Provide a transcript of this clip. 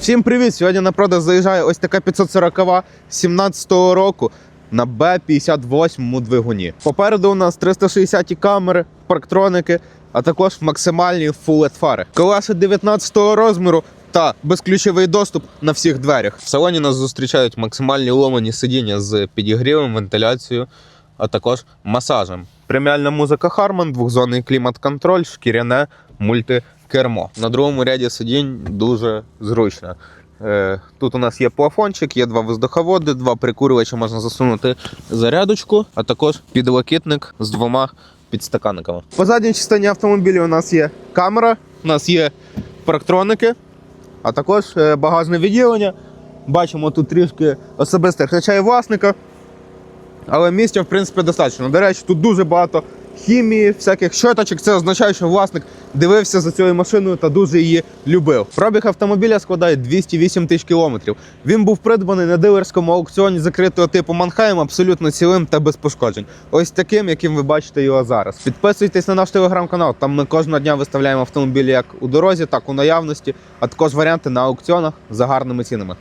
Всім привіт! Сьогодні на продаж заїжджає ось така 540 17-го року на Б58 двигуні. Попереду у нас 360 камери, парктроники, а також максимальні LED фари. Колеса 19-го розміру та безключовий доступ на всіх дверях. В салоні нас зустрічають максимальні ломані сидіння з підігрівом, вентиляцією, а також масажем. Преміальна музика Harman, двохзонний клімат-контроль, шкіряне мультикермо. На другому ряді сидінь дуже зручно. Е, Тут у нас є плафончик, є два воздуховоди, два прикурювачі, можна засунути зарядочку, а також підлокітник з двома підстаканниками. По задній частині автомобіля у нас є камера, у нас є парктроники, а також е, багажне відділення. Бачимо тут трішки особистих речей власника. Але місця, в принципі, достатньо. До речі, тут дуже багато хімії, всяких щоточок. Це означає, що власник дивився за цією машиною та дуже її любив. Пробіг автомобіля складає 208 тисяч кілометрів. Він був придбаний на дилерському аукціоні закритого типу Манхайм абсолютно цілим та без пошкоджень. Ось таким, яким ви бачите його зараз. Підписуйтесь на наш телеграм-канал. Там ми кожного дня виставляємо автомобілі як у дорозі, так у наявності, а також варіанти на аукціонах за гарними цінами.